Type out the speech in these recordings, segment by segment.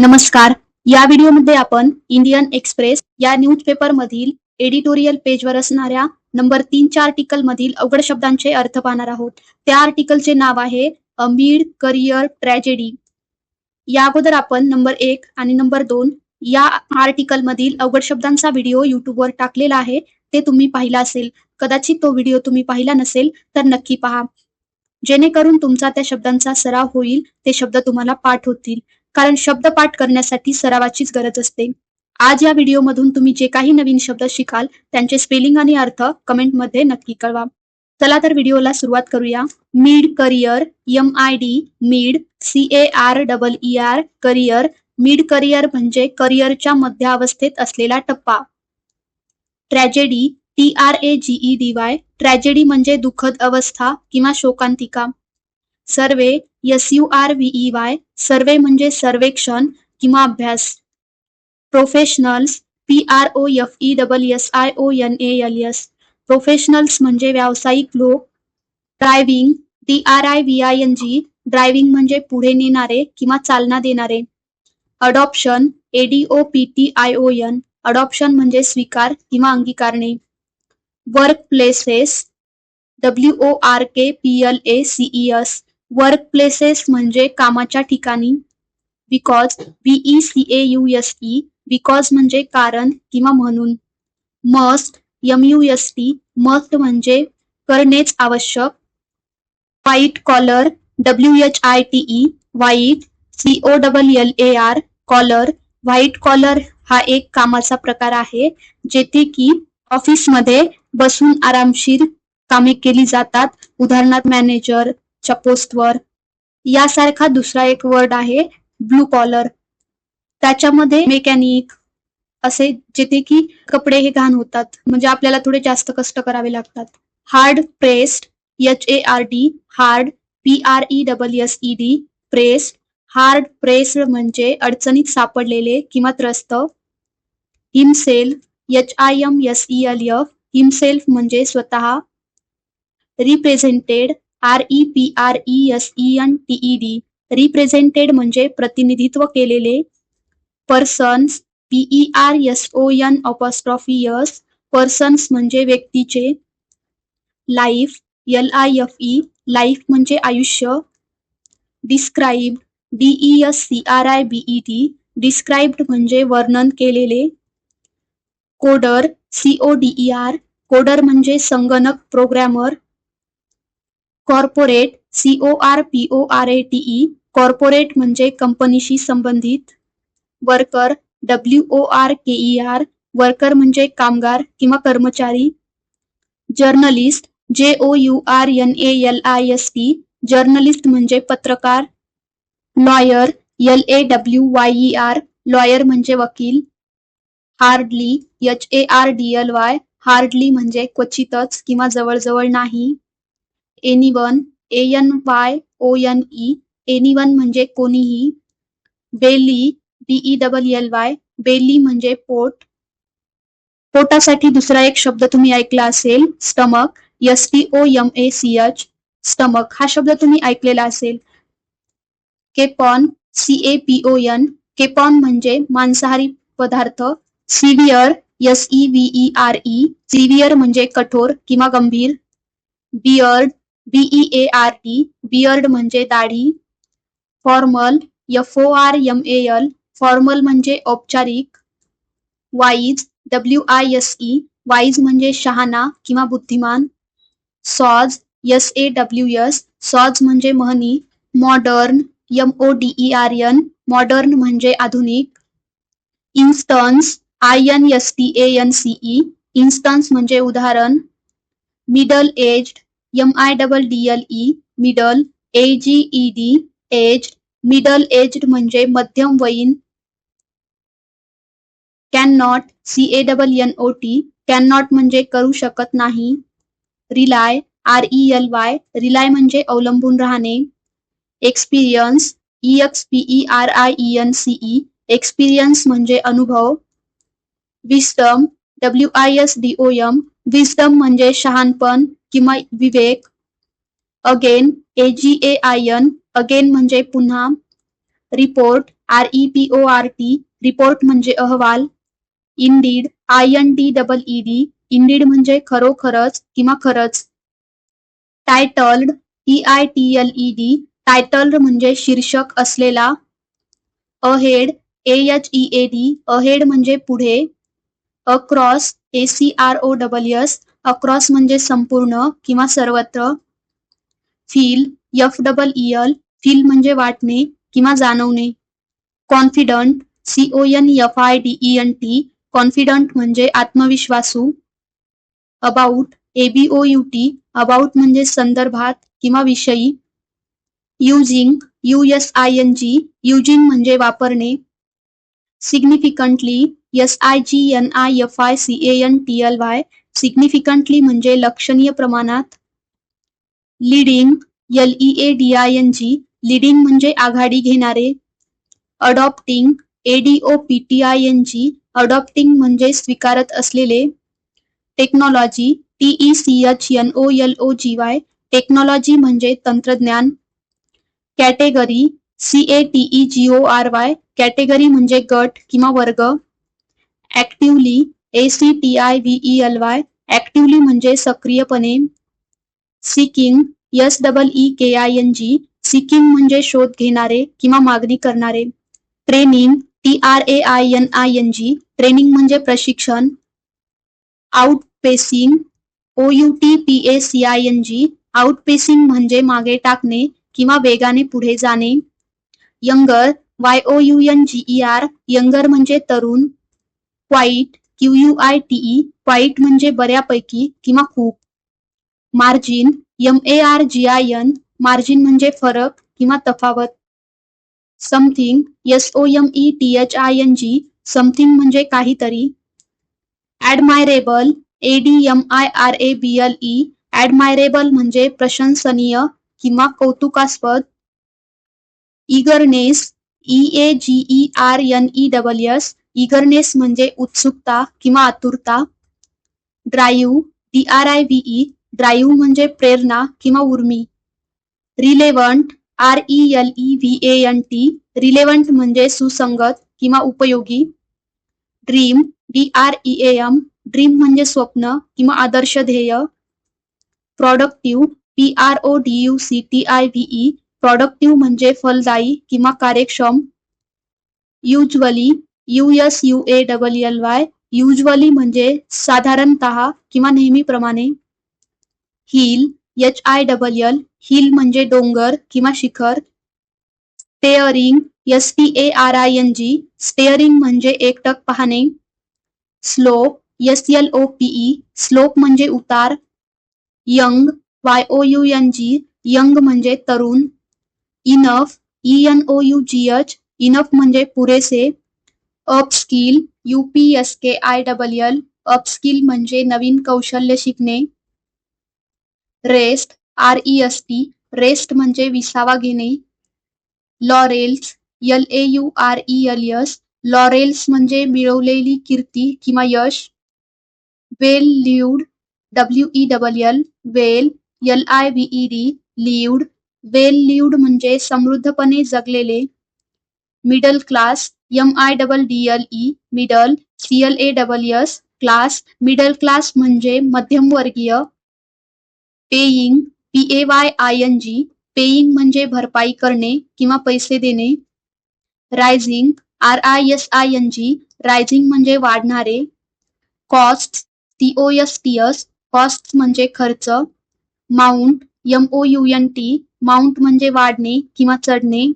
नमस्कार. या व्हिडिओमध्ये आपण इंडियन एक्सप्रेस या न्यूजपेपर मधील एडिटोरियल पेजवर असणाऱ्या नंबर तीनच्या आर्टिकल मधील अवघड शब्दांचे अर्थ पाहणार आहोत. त्या आर्टिकलचे नाव आहे अ मिड करिअर ट्रॅजेडी या अगोदर आपण नंबर एक आणि नंबर दोन या आर्टिकल मधील अवघड शब्दांचा व्हिडिओ युट्यूबवर टाकलेला आहे. ते तुम्ही पाहिला असेल. कदाचित तो व्हिडिओ तुम्ही पाहिला नसेल तर नक्की पहा. जेणेकरून तुमचा त्या शब्दांचा सराव होईल ते शब्द तुम्हाला पाठ होतील कारण शब्द पाठ करण्यासाठी सरावाचीच गरज असते. आज या व्हिडिओमधून तुम्ही जे काही नवीन शब्द शिकाल त्यांचे स्पेलिंग आणि अर्थ कमेंटमध्ये नक्की कळवा. चला तर व्हिडिओला सुरुवात करूया. Mid career M I D mid C A R double E R career mid career म्हणजे करिअरच्या मध्यावस्थेत असलेला टप्पा. Tragedy T R A G E D Y tragedy म्हणजे दुःखद अवस्था किंवा शोकांतिका. Survey S U R V Y survey म्हणजे सर्वेक्षण किंवा अभ्यास. Professionals P R O F E double S I O N A L S professionals म्हणजे व्यावसायिक लोक. Driving D R I V I N G driving म्हणजे पुढे नेणारे किंवा चालना देणारे. Adoption A D O P T I O N adoption म्हणजे स्वीकार किंवा अंगीकारणे. Work places W O R K P L A C E S work places म्हणजे कामाच्या ठिकाणी because B E C A U S T because म्हणजे कारण किंवा म्हणून. Must M U S T must म्हणजे करणेच आवश्यक. White collar W H I T E white C O double L A R collar white collar हा एक कामाचा प्रकार आहे जेथे की ऑफिसमध्ये बसून आरामशीर कामे केली जातात. उदाहरणार्थ मॅनेजर च्या पोस्टवर यासारखा दुसरा एक वर्ड आहे ब्लू कॉलर त्याच्यामध्ये मेकॅनिक असे जेथे की कपडे हे घाण होतात म्हणजे आपल्याला थोडे जास्त कष्ट करावे लागतात. Hard pressed H A R D hard P R E double S E D pressed hard pressed म्हणजे अडचणीत सापडलेले किंवा त्रस्त. Himself H I M S E L F himself म्हणजे स्वतः. Represented R E P R E S E N T E D represented म्हणजे प्रतिनिधित्व केलेले person's P E R S O N apostrophe S person's म्हणजे व्यक्तीचे life L I F E life म्हणजे आयुष्य describe D E S C R I B E T described म्हणजे वर्णन केलेले coder C O D E R coder म्हणजे संगणक programmer corporate C O R P O R A T E corporate म्हणजे कंपनीशी संबंधित. Worker W O R K E R worker म्हणजे कामगार किंवा कर्मचारी. Journalist J O U R N A L I S T journalist म्हणजे पत्रकार. Lawyer L A W Y E R lawyer म्हणजे वकील. Hardly H A R D L Y hardly म्हणजे क्वचितच किंवा जवळजवळ नाही. Anyone A N Y O N E anyone म्हणजे कोणीही belly B E double L Y belly म्हणजे पोट. पोटासाठी दुसरा एक शब्द तुम्ही ऐकला असेल stomach S T O M A C H stomach हा शब्द तुम्ही ऐकलेला असेल. Capon C A P O N capon म्हणजे मांसाहारी पदार्थ. Severe S E V R E severe म्हणजे कठोर किंवा गंभीर. Beard B E A R T beard दाढी. Formal F O R M A L formal औपचारिक. Wise W I S E wise म्हणजे शहाणा किंवा बुद्धिमान. Saws S A W S saws म्हणजे म्हणी modern M O D E R N modern आधुनिक. Instance I N S T N C E instance म्हणजे उदाहरण. Middle aged M I double D L E middle A G E D age middle aged म्हणजे मध्यम वयीन. Can not C A double N O T can not म्हणजे करू शकत नाही. Rely R E L Y rely म्हणजे अवलंबून राहणे. Experience E X P E R I E N C E experience म्हणजे अनुभव. Wisdom W I S D O M wisdom म्हणजे शहाणपण. किंवा विवेक. Again A G A I N again म्हणजे पुन्हा. Report R E P O R T report म्हणजे अहवाल. Indeed I N D double E D indeed म्हणजे खरोखरच किंवा खरंच. Titled T I T L E D titled म्हणजे शीर्षक असलेला. Ahead A H E A D ahead म्हणजे पुढे. Across A C R O double S across म्हणजे संपूर्ण किंवा सर्वत्र. Feel F double E feel म्हणजे वाटणे किंवा जाणवणे. Confident C O N F I D E N T confident म्हणजे आत्मविश्वासू. About A B O U T about म्हणजे संदर्भात किंवा विषयी. Using U S I N G using म्हणजे वापरणे. Significantly S I G N I F I C N T L Y significantly म्हणजे लक्षणीय प्रमाणात leading L E A D I N G leading म्हणजे आघाडी घेणारे adopting A D O P T I N G adopting म्हणजे स्वीकारत असलेले technology T E C H N O L O G Y technology म्हणजे तंत्रज्ञान category C A T E G O R Y category म्हणजे गट किंवा वर्ग actively A C T I V L Y actively म्हणजे सक्रियपणे. Seeking S double E K I N G seeking म्हणजे शोध घेणारे किंवा मागणी करणारे. Training T R A I N I N G training म्हणजे प्रशिक्षण. Outpacing O U T P A C I N G outpacing म्हणजे मागे टाकणे किंवा वेगाने पुढे जाणे. Younger Y O U N G E R younger म्हणजे तरुण. Quite Q U I T E quite म्हणजे बऱ्यापैकी किंवा खूप. Margin M A R G I N margin म्हणजे फरक किंवा तफावत. Something S O M E T H I N G something म्हणजे काहीतरी. Admirable A D M I R A B L E admirable म्हणजे प्रशंसनीय किंवा कौतुकास्पद. Eagerness E A G E R N E double S eagerness म्हणजे उत्सुकता किंवा आतुरता. Drive D R I V E drive म्हणजे प्रेरणा किंवा उर्मी. Relevant R E L E V A N T relevant म्हणजे सुसंगत किंवा उपयोगी. Dream D R E A M dream म्हणजे स्वप्न किंवा आदर्श ध्येय. Productive P R O D U C T I V E productive म्हणजे फलदायी किंवा कार्यक्षम. Usually U S U A double L Y usually साधारणतः किंवा नेहमीप्रमाणे hill H I double L hill डोंगर किंवा शिखर, staring S T A R I N G staring म्हणजे एकटक पाहणे, slope S L O P E slope उतार, young Y O U N G young तरुण, enough E N O U G H enough म्हणजे पुरेसे upskill U P S K I double L upskill म्हणजे नवीन कौशल्य शिकणे. Rest R E S T rest म्हणजे विसावा घेणे. Laurels L A U R E L S laurels म्हणजे मिळवलेली कीर्ती किंवा यश. Well lived W E double L well L I V E D lived well lived म्हणजे समृद्धपणे जगलेले. Middle class M I double D L E middle C L A double S class middle class म्हणजे मध्यमवर्गीय paying P A Y I N G paying म्हणजे भरपाई करणे किंवा पैसे देणे rising R I S I N G rising म्हणजे वाढणारे cost C O S T S cost म्हणजे खर्च mount M O U N T mount म्हणजे वाढणे किंवा चढणे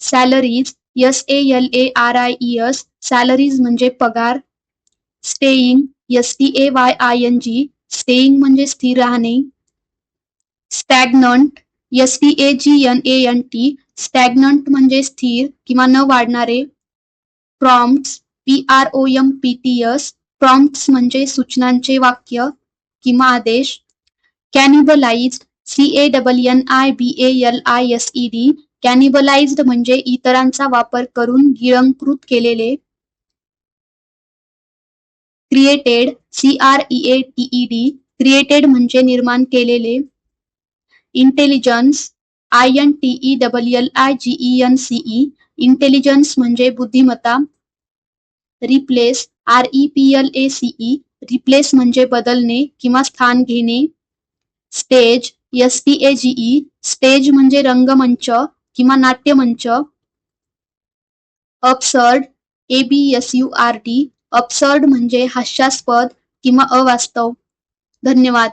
salaries S A L A R I E S salaries म्हणजे पगार staying S T A Y I N G staying म्हणजे स्थिर राहणे stagnant S T A G N A N T stagnant म्हणजे स्थिर किंवा न वाढणारे prompt P R O M P T S prompt म्हणजे सूचनांचे वाक्य किंवा आदेश cannibalised C A double N I B A L I S E D cannibalised म्हणजे इतरांचा वापर करून गिळंकृत केलेले. Created C R E A T D created म्हणजे निर्माण केलेले. Intelligence I N T E double L I G E N C E intelligence म्हणजे बुद्धिमत्ता. Replace R E P L A C E replace म्हणजे बदलणे किंवा स्थान घेणे. Stage S T A G E stage म्हणजे रंगमंच. किंवा नाट्यमंच absurd A B S U R T absurd म्हणजे हास्यास्पद किंवा अवास्तव. धन्यवाद.